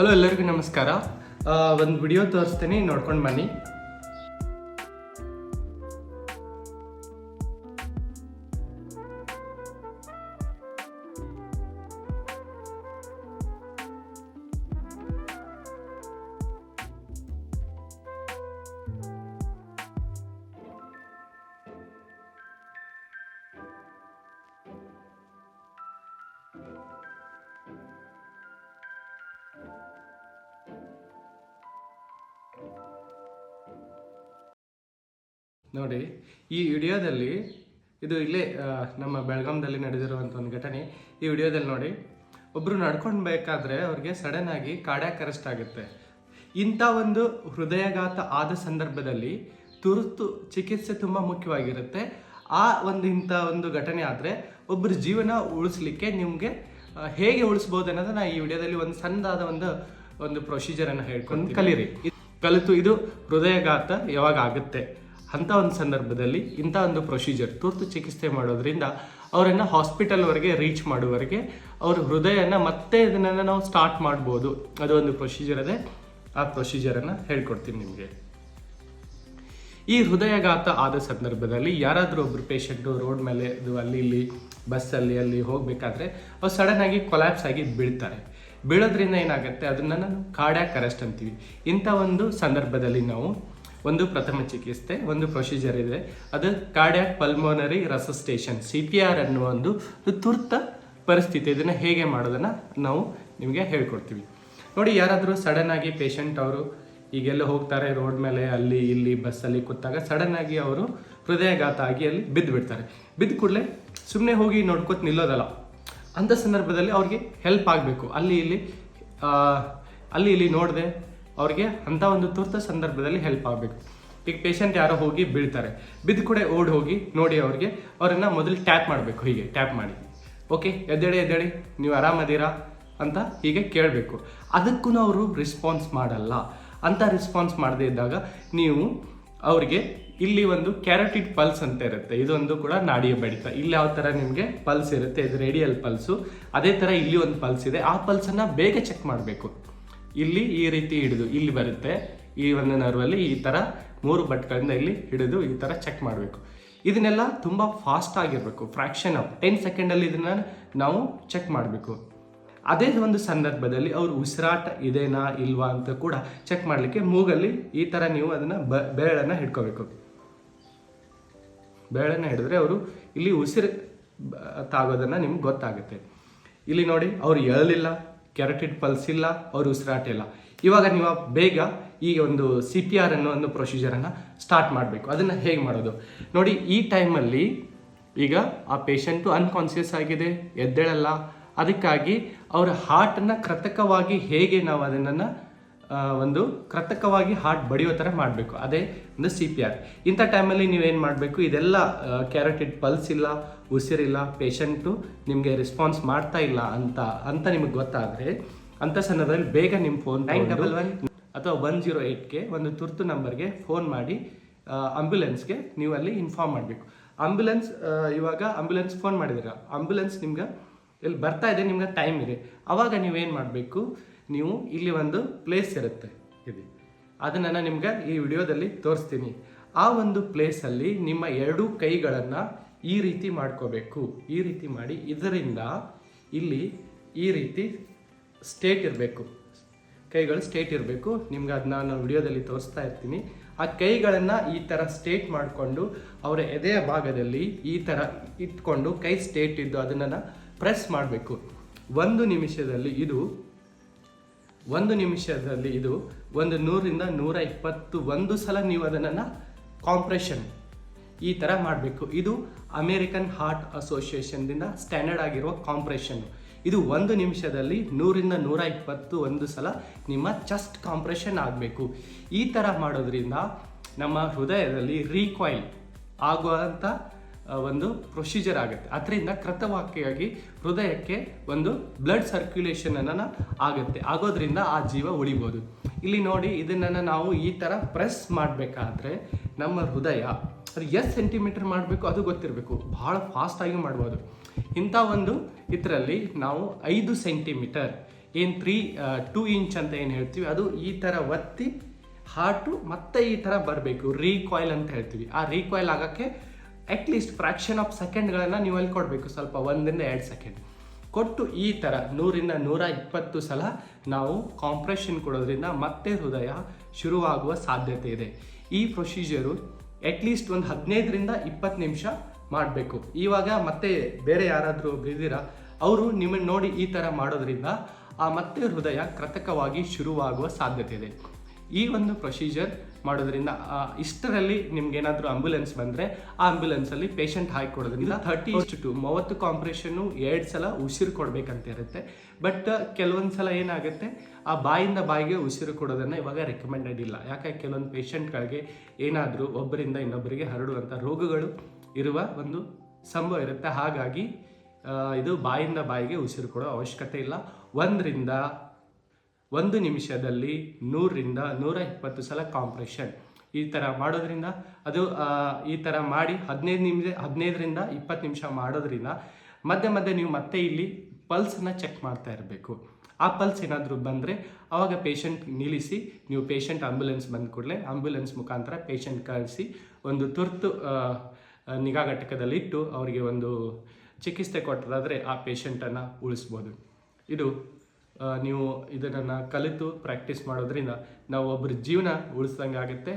Hello ಎಲ್ಲರಿಗೂ ನಮಸ್ಕಾರ. ಒಂದು ವಿಡಿಯೋ ತೋರಿಸ್ತೀನಿ ನೋಡ್ಕೊಂಡು ಬನ್ನಿ. ನೋಡಿ ಈ ವಿಡಿಯೋದಲ್ಲಿ ಇದು ಇಲ್ಲೇ ನಮ್ಮ ಬೆಳಗಾಂದಲ್ಲಿ ನಡೆದಿರುವಂಥ ಒಂದು ಘಟನೆ. ಈ ವಿಡಿಯೋದಲ್ಲಿ ನೋಡಿ ಒಬ್ಬರು ನಡ್ಕೊಂಡು ಬೇಕಾದ್ರೆ ಅವ್ರಿಗೆ ಸಡನ್ ಆಗಿ ಕಾರ್ಡ್ಯಾಕ್ ಅರೆಸ್ಟ್ ಆಗುತ್ತೆ. ಇಂಥ ಒಂದು ಹೃದಯಾಘಾತ ಆದ ಸಂದರ್ಭದಲ್ಲಿ ತುರ್ತು ಚಿಕಿತ್ಸೆ ತುಂಬ ಮುಖ್ಯವಾಗಿರುತ್ತೆ. ಆ ಒಂದು ಇಂಥ ಒಂದು ಘಟನೆ ಆದರೆ ಒಬ್ಬರು ಜೀವನ ಉಳಿಸ್ಲಿಕ್ಕೆ ನಿಮಗೆ ಹೇಗೆ ಉಳಿಸ್ಬೋದು ಅನ್ನೋದನ್ನ ಈ ವಿಡಿಯೋದಲ್ಲಿ ಒಂದು ಸಣ್ಣದಾದ ಒಂದು ಒಂದು ಪ್ರೊಸೀಜರನ್ನು ಹೇಳ್ಕೊಂಡು ಕಲೀರಿ. ಕಲಿತು ಇದು ಹೃದಯಾಘಾತ ಯಾವಾಗ ಆಗುತ್ತೆ? ಅಂಥ ಒಂದು ಸಂದರ್ಭದಲ್ಲಿ ಇಂಥ ಒಂದು ಪ್ರೊಸೀಜರ್ ತುರ್ತು ಚಿಕಿತ್ಸೆ ಮಾಡೋದ್ರಿಂದ ಅವರನ್ನು ಹಾಸ್ಪಿಟಲ್ವರೆಗೆ ರೀಚ್ ಮಾಡುವವರೆಗೆ ಅವ್ರ ಹೃದಯನ ಮತ್ತೆ ಇದನ್ನು ನಾವು ಸ್ಟಾರ್ಟ್ ಮಾಡ್ಬೋದು. ಒಂದು ಪ್ರೊಸೀಜರ್ ಅದೇ. ಆ ಪ್ರೊಸೀಜರನ್ನು ಹೇಳ್ಕೊಡ್ತೀನಿ ನಿಮಗೆ. ಈ ಹೃದಯಘಾತ ಆದ ಸಂದರ್ಭದಲ್ಲಿ ಯಾರಾದರೂ ಒಬ್ಬರು ಪೇಷಂಟು ರೋಡ್ ಮೇಲೆ ಇದು ಅಲ್ಲಿ ಇಲ್ಲಿ ಬಸ್ಸಲ್ಲಿ ಅಲ್ಲಿ ಹೋಗಬೇಕಾದ್ರೆ ಅವ್ರು ಸಡನ್ ಆಗಿ ಕೊಲ್ಯಾಪ್ಸ್ ಆಗಿ ಬೀಳ್ತಾರೆ. ಬೀಳೋದ್ರಿಂದ ಏನಾಗುತ್ತೆ? ಅದನ್ನ ನಾವು ಅರೆಸ್ಟ್ ಅಂತೀವಿ. ಇಂಥ ಒಂದು ಸಂದರ್ಭದಲ್ಲಿ ನಾವು ಒಂದು ಪ್ರಥಮ ಚಿಕಿತ್ಸೆ, ಒಂದು ಪ್ರೊಸೀಜರ್ ಇದೆ. ಅದು cardiac pulmonary resuscitation C P R ಅನ್ನುವ ಒಂದು ತುರ್ತ ಪರಿಸ್ಥಿತಿ. ಇದನ್ನು ಹೇಗೆ ಮಾಡೋದನ್ನು ನಾವು ನಿಮಗೆ ಹೇಳ್ಕೊಡ್ತೀವಿ. ನೋಡಿ, ಯಾರಾದರೂ ಸಡನ್ ಆಗಿ ಪೇಷಂಟ್ ಅವರು ಈಗೆಲ್ಲ ಹೋಗ್ತಾರೆ, ರೋಡ್ ಮೇಲೆ, ಅಲ್ಲಿ, ಇಲ್ಲಿ ಬಸ್ಸಲ್ಲಿ ಕೂತಾಗ ಆಗಿ ಅವರು ಹೃದಯಾಘಾತ ಆಗಿ ಅಲ್ಲಿ ಬಿದ್ದು ಬಿಡ್ತಾರೆ ಬಿದ್ದ ಕೂಡಲೇ ಸುಮ್ಮನೆ ಹೋಗಿ ನೋಡ್ಕೊತ ನಿಲ್ಲೋದಲ್ಲ. ಅಂಥ ಸಂದರ್ಭದಲ್ಲಿ ಅವ್ರಿಗೆ ಹೆಲ್ಪ್ ಆಗಬೇಕು. ಅಲ್ಲಿ, ಇಲ್ಲಿ ಅಲ್ಲಿ, ಇಲ್ಲಿ ನೋಡದೆ ಅವ್ರಿಗೆ ಅಂಥ ಒಂದು ತುರ್ತು ಸಂದರ್ಭದಲ್ಲಿ ಹೆಲ್ಪ್ ಆಗಬೇಕು. ಈಗ ಪೇಷಂಟ್ ಯಾರೋ ಹೋಗಿ ಬೀಳ್ತಾರೆ. ಬಿದ್ದ ಕೂಡ ಓಡ್ ಹೋಗಿ ನೋಡಿ ಅವ್ರಿಗೆ, ಅವರನ್ನು ಮೊದಲು ಟ್ಯಾಪ್ ಮಾಡಬೇಕು, ಹೀಗೆ ಟ್ಯಾಪ್ ಮಾಡಿ. ಓಕೆ ಎದ್ದೇಳಿ ಎದ್ದೇಳಿ, ನೀವು ಆರಾಮದೀರಾ ಅಂತ ಹೀಗೆ ಕೇಳಬೇಕು. ಅದಕ್ಕೂ ಅವರು ರೆಸ್ಪಾನ್ಸ್ ಮಾಡಲ್ಲ. ಅಂತ ರೆಸ್ಪಾನ್ಸ್ ಮಾಡದೇ ಇದ್ದಾಗ ನೀವು ಅವ್ರಿಗೆ ಇಲ್ಲಿ ಒಂದು ಕ್ಯಾರಟಿಡ್ ಪಲ್ಸ್ ಅಂತ ಇರುತ್ತೆ. ಇದೊಂದು ಕೂಡ ನಾಡಿಯ ಬಡಿತ. ಇಲ್ಲಿ ಯಾವ ಥರ ನಿಮಗೆ ಪಲ್ಸ್ ಇರುತ್ತೆ? ಇದು ರೇಡಿಯಲ್ ಪಲ್ಸು ಅದೇ ಥರ ಇಲ್ಲಿ ಒಂದು ಪಲ್ಸ್ ಇದೆ. ಆ ಪಲ್ಸನ್ನು ಬೇಗ ಚೆಕ್ ಮಾಡಬೇಕು. ಇಲ್ಲಿ ಈ ರೀತಿ ಹಿಡಿದು ಇಲ್ಲಿ ಬರುತ್ತೆ. ಈ ಒಂದು ನರ್ವಲ್ಲಿ ಈ ಥರ ಮೂರು ಬಟ್ಗಳಿಂದ ಇಲ್ಲಿ ಹಿಡಿದು ಈ ಥರ ಚೆಕ್ ಮಾಡಬೇಕು. ಇದನ್ನೆಲ್ಲ ತುಂಬ ಫಾಸ್ಟ್ ಆಗಿರಬೇಕು ಫ್ರ್ಯಾಕ್ಷನ್ ಆಫ್ ಟೆನ್ ಸೆಕೆಂಡಲ್ಲಿ ಇದನ್ನು ನಾವು ಚೆಕ್ ಮಾಡಬೇಕು. ಅದೇ ಒಂದು ಸಂದರ್ಭದಲ್ಲಿ ಅವರು ಉಸಿರಾಟ ಇದೇನಾ ಇಲ್ವಾ ಅಂತ ಕೂಡ ಚೆಕ್ ಮಾಡಲಿಕ್ಕೆ ಮೂಗಲ್ಲಿ ಈ ಥರ ನೀವು ಅದನ್ನು ಬ, ಬೆರಳನ್ನು ಹಿಡ್ಕೋಬೇಕು. ಬೆರಳನ್ನು ಹಿಡಿದ್ರೆ ಅವರು ಇಲ್ಲಿ ಉಸಿರು ತಾಗೋದನ್ನು ನಿಮ್ಗೆ ಗೊತ್ತಾಗುತ್ತೆ. ಇಲ್ಲಿ ನೋಡಿ, ಅವ್ರು ಎಳಲಿಲ್ಲ. ಕೆರಟಿಡ್ ಪಲ್ಸ್ ಇಲ್ಲ, ಅವ್ರ ಉಸಿರಾಟ ಇಲ್ಲ. ಇವಾಗ ನೀವು ಬೇಗ ಈ ಒಂದು ಸಿ ಪಿ ಆರ್ ಅನ್ನೋ ಒಂದು ಪ್ರೊಸೀಜರನ್ನು ಸ್ಟಾರ್ಟ್ ಮಾಡಬೇಕು. ಅದನ್ನು ಹೇಗೆ ಮಾಡೋದು? ನೋಡಿ, ಈ ಟೈಮಲ್ಲಿ ಈಗ ಆ ಪೇಷಂಟು ಅನ್ಕಾನ್ಸಿಯಸ್ ಆಗಿದೆ, ಎದ್ದೇಳಲ್ಲ. ಅದಕ್ಕಾಗಿ ಅವರ ಹಾರ್ಟನ್ನು ಕೃತಕವಾಗಿ ಹೇಗೆ ನಾವು ಅದನ್ನು ಒಂದು ಕೃತಕವಾಗಿ ಹಾರ್ಟ್ ಬಡಿಯೋ ಥರ ಮಾಡಬೇಕು. ಅದೇ ಒಂದು ಸಿ ಪಿ ಆರ್ ಇಂಥ ಟೈಮಲ್ಲಿ ನೀವೇನು ಮಾಡಬೇಕು? ಇದೆಲ್ಲ ಕ್ಯಾರೆಟಿಡ್ ಪಲ್ಸ್ ಇಲ್ಲ ಉಸಿರಿಲ್ಲ ಪೇಷಂಟು ನಿಮಗೆ ರೆಸ್ಪಾನ್ಸ್ ಮಾಡ್ತಾ ಇಲ್ಲ ಅಂತ ಅಂತ ನಿಮಗೆ ಗೊತ್ತಾದರೆ ಅಂಥ ಸಂದರ್ಭದಲ್ಲಿ ಬೇಗ ನಿಮ್ಮ ಫೋನ್ ನೈನ್ ಡಬಲ್ ಒನ್ ಅಥವಾ ಒನ್ ಜೀರೋ ಏಯ್ಟ್ಗೆ ಒಂದು ತುರ್ತು ನಂಬರ್ಗೆ ಫೋನ್ ಮಾಡಿ ಆಂಬ್ಯುಲೆನ್ಸ್ಗೆ ನೀವು ಅಲ್ಲಿ ಇನ್ಫಾರ್ಮ್ ಮಾಡಬೇಕು. ಆಂಬ್ಯುಲೆನ್ಸ್ ಇವಾಗ ಆಂಬ್ಯುಲೆನ್ಸ್ ಫೋನ್ ಮಾಡಿದ್ದೀರಾ? ಆಂಬ್ಯುಲೆನ್ಸ್ ನಿಮ್ಗೆ ಇಲ್ಲಿ ಬರ್ತಾ ಇದೆ ನಿಮ್ಗೆ ಟೈಮ್ ಇದೆ. ಅವಾಗ ನೀವೇನು ಮಾಡಬೇಕು? ನೀವು ಇಲ್ಲಿ ಒಂದು ಪ್ಲೇಸ್ ಇರುತ್ತೆ ಇದು. ಅದನ್ನು ನಾನು ನಿಮ್ಗೆ ಈ ವಿಡಿಯೋದಲ್ಲಿ ತೋರಿಸ್ತೀನಿ. ಆ ಒಂದು ಪ್ಲೇಸಲ್ಲಿ ನಿಮ್ಮ ಎರಡೂ ಕೈಗಳನ್ನು ಈ ರೀತಿ ಮಾಡ್ಕೋಬೇಕು. ಈ ರೀತಿ ಮಾಡಿ ಇದರಿಂದ ಇಲ್ಲಿ ಈ ರೀತಿ ಸ್ಟೇಟ್ ಇರಬೇಕು. ಕೈಗಳು ಸ್ಟೇಟ್ ಇರಬೇಕು. ನಿಮ್ಗೆ ಅದನ್ನ ನಾನು ವಿಡಿಯೋದಲ್ಲಿ ತೋರಿಸ್ತಾ ಇರ್ತೀನಿ. ಆ ಕೈಗಳನ್ನು ಈ ಥರ ಸ್ಟೇಟ್ ಮಾಡಿಕೊಂಡು ಅವರ ಎದೆಯ ಭಾಗದಲ್ಲಿ ಈ ಥರ ಇಟ್ಕೊಂಡು ಕೈ ಸ್ಟೇಟ್ ಇದ್ದು ಅದನ್ನು ಪ್ರೆಸ್ ಮಾಡಬೇಕು. ಒಂದು ನಿಮಿಷದಲ್ಲಿ ಇದು ಒಂದು ನಿಮಿಷದಲ್ಲಿ ಇದು ಒಂದು ನೂರಿಂದ ನೂರ ಇಪ್ಪತ್ತು ಒಂದು ಸಲ ನೀವು ಅದನ್ನು ಕಾಂಪ್ರೆಷನ್ ಈ ಥರ ಮಾಡಬೇಕು. ಇದು ಅಮೇರಿಕನ್ ಹಾರ್ಟ್ ಅಸೋಸಿಯೇಷನ್ದಿಂದ ಸ್ಟ್ಯಾಂಡರ್ಡ್ ಆಗಿರುವ ಕಾಂಪ್ರೆಷನ್ ಇದು ಒಂದು ನಿಮಿಷದಲ್ಲಿ ನೂರಿಂದ ನೂರ ಇಪ್ಪತ್ತು ಒಂದು ಸಲ ನಿಮ್ಮ ಚೆಸ್ಟ್ ಕಾಂಪ್ರೆಷನ್ ಆಗಬೇಕು. ಈ ಥರ ಮಾಡೋದ್ರಿಂದ ನಮ್ಮ ಹೃದಯದಲ್ಲಿ ರೀಕ್ವೈಲ್ ಆಗುವಂಥ ಒಂದು ಪ್ರೊಸೀಜರ್ ಆಗುತ್ತೆ. ಅದರಿಂದ ಕೃತವಾಕ್ಯಾಗಿ ಹೃದಯಕ್ಕೆ ಒಂದು ಬ್ಲಡ್ ಸರ್ಕ್ಯುಲೇಷನ್ ಅನ್ನ ಆಗುತ್ತೆ. ಆಗೋದ್ರಿಂದ ಆ ಜೀವ ಉಳಿಬೋದು. ಇಲ್ಲಿ ನೋಡಿ ಇದನ್ನ ನಾವು ಈ ಥರ ಪ್ರೆಸ್ ಮಾಡಬೇಕಾದ್ರೆ ನಮ್ಮ ಹೃದಯ, ಅದು ಎಷ್ಟು ಸೆಂಟಿಮೀಟರ್ ಮಾಡಬೇಕು ಅದು ಗೊತ್ತಿರಬೇಕು. ಭಾಳ ಫಾಸ್ಟಾಗಿ ಮಾಡ್ಬೋದು. ಇಂಥ ಒಂದು ಇದರಲ್ಲಿ ನಾವು ಐದು ಸೆಂಟಿಮೀಟರ್ ಏನು ತ್ರೀ ಟೂ ಇಂಚ್ ಅಂತ ಏನು ಹೇಳ್ತೀವಿ, ಅದು ಈ ಥರ ಒತ್ತಿ ಹಾರ್ಟು ಮತ್ತೆ ಈ ಥರ ಬರಬೇಕು. ರೀಕಾಯಿಲ್ ಅಂತ ಹೇಳ್ತೀವಿ. ಆ ರೀಕಾಯ್ಲ್ ಆಗೋಕ್ಕೆ ಅಟ್ಲೀಸ್ಟ್ ಫ್ರಾಕ್ಷನ್ ಆಫ್ ಸೆಕೆಂಡ್ಗಳನ್ನು ನೀವು ಅಲ್ಲಿ ಕೊಡಬೇಕು, ಸ್ವಲ್ಪ ಒಂದರಿಂದ ಎರಡು ಸೆಕೆಂಡ್ ಕೊಟ್ಟು ಈ ಥರ ನೂರಿಂದ ನೂರ ಇಪ್ಪತ್ತು ಸಲ ನಾವು ಕಾಂಪ್ರೆಷನ್ ಕೊಡೋದ್ರಿಂದ ಮತ್ತೆ ಹೃದಯ ಶುರುವಾಗುವ ಸಾಧ್ಯತೆ ಇದೆ. ಈ ಪ್ರೊಸೀಜರು ಅಟ್ಲೀಸ್ಟ್ ಒಂದು ಹದಿನೈದರಿಂದ ಇಪ್ಪತ್ತು ನಿಮಿಷ ಮಾಡಬೇಕು. ಇವಾಗ ಮತ್ತೆ ಬೇರೆ ಯಾರಾದರೂ ಬಿದ್ದೀರಾ ಅವರು ನಿಮ್ಮನ್ನು ನೋಡಿ ಈ ಥರ ಮಾಡೋದ್ರಿಂದ ಆ ಮತ್ತೆ ಹೃದಯ ಕೃತಕವಾಗಿ ಶುರುವಾಗುವ ಸಾಧ್ಯತೆ ಇದೆ. ಈ ಒಂದು ಪ್ರೊಸೀಜರ್ ಮಾಡೋದ್ರಿಂದ ಇಷ್ಟರಲ್ಲಿ ನಿಮ್ಗೆ ಏನಾದರೂ ಆಂಬ್ಯುಲೆನ್ಸ್ ಬಂದರೆ, ಆ ಆಂಬ್ಯುಲೆನ್ಸಲ್ಲಿ ಪೇಷಂಟ್ ಹಾಕಿ ಕೊಡೋದ್ರಿಂದ ಥರ್ಟಿ ಟು ಮೂವತ್ತು ಕಾಂಪ್ರೇಷನ್ನು ಎರಡು ಸಲ ಉಸಿರು ಕೊಡಬೇಕಂತ ಇರುತ್ತೆ. ಬಟ್ ಕೆಲವೊಂದು ಸಲ ಏನಾಗುತ್ತೆ, ಆ ಬಾಯಿಂದ ಬಾಯಿಗೆ ಉಸಿರು ಕೊಡೋದನ್ನು ಇವಾಗ ರೆಕಮೆಂಡೆಡ್ ಇಲ್ಲ. ಯಾಕೆ ಕೆಲವೊಂದು ಪೇಷಂಟ್ಗಳಿಗೆ ಏನಾದರೂ ಒಬ್ಬರಿಂದ ಇನ್ನೊಬ್ಬರಿಗೆ ಹರಡುವಂಥ ರೋಗಗಳು ಇರುವ ಒಂದು ಸಂಭವ ಇರುತ್ತೆ. ಹಾಗಾಗಿ ಇದು ಬಾಯಿಂದ ಬಾಯಿಗೆ ಉಸಿರು ಕೊಡೋ ಅವಶ್ಯಕತೆ ಇಲ್ಲ. ಒಂದರಿಂದ ಒಂದು ನಿಮಿಷದಲ್ಲಿ ನೂರರಿಂದ ನೂರ ಇಪ್ಪತ್ತು ಸಲ ಕಾಂಪ್ರೆಷನ್ ಈ ಥರ ಮಾಡೋದ್ರಿಂದ, ಅದು ಈ ಥರ ಮಾಡಿ ಹದಿನೈದು ನಿಮಿಷ, ಹದಿನೈದರಿಂದ ಇಪ್ಪತ್ತು ನಿಮಿಷ ಮಾಡೋದ್ರಿಂದ ಮಧ್ಯೆ ಮಧ್ಯೆ ನೀವು ಮತ್ತೆ ಇಲ್ಲಿ ಪಲ್ಸನ್ನು ಚೆಕ್ ಮಾಡ್ತಾ ಇರಬೇಕು. ಆ ಪಲ್ಸ್ ಏನಾದರೂ ಬಂದರೆ ಆವಾಗ ಪೇಷಂಟ್ ನಿಲ್ಲಿಸಿ, ನೀವು ಪೇಷಂಟ್ ಆಂಬ್ಯುಲೆನ್ಸ್ ಬಂದ ಕೂಡಲೇ ಆಂಬ್ಯುಲೆನ್ಸ್ ಮುಖಾಂತರ ಪೇಷಂಟ್ ಕಳಿಸಿ ಒಂದು ತುರ್ತು ನಿಗಾ ಘಟಕದಲ್ಲಿಟ್ಟು ಅವರಿಗೆ ಒಂದು ಚಿಕಿತ್ಸೆ ಕೊಟ್ಟದಾದರೆ ಆ ಪೇಷಂಟನ್ನು ಉಳಿಸ್ಬೋದು. ಇದು ನೀವು ಇದನ್ನು ಕಲಿತು ಪ್ರಾಕ್ಟೀಸ್ ಮಾಡೋದ್ರಿಂದ ನಾವು ಒಬ್ಬರ ಜೀವನ ಉಳಿಸ್ದಂಗೆ ಆಗುತ್ತೆ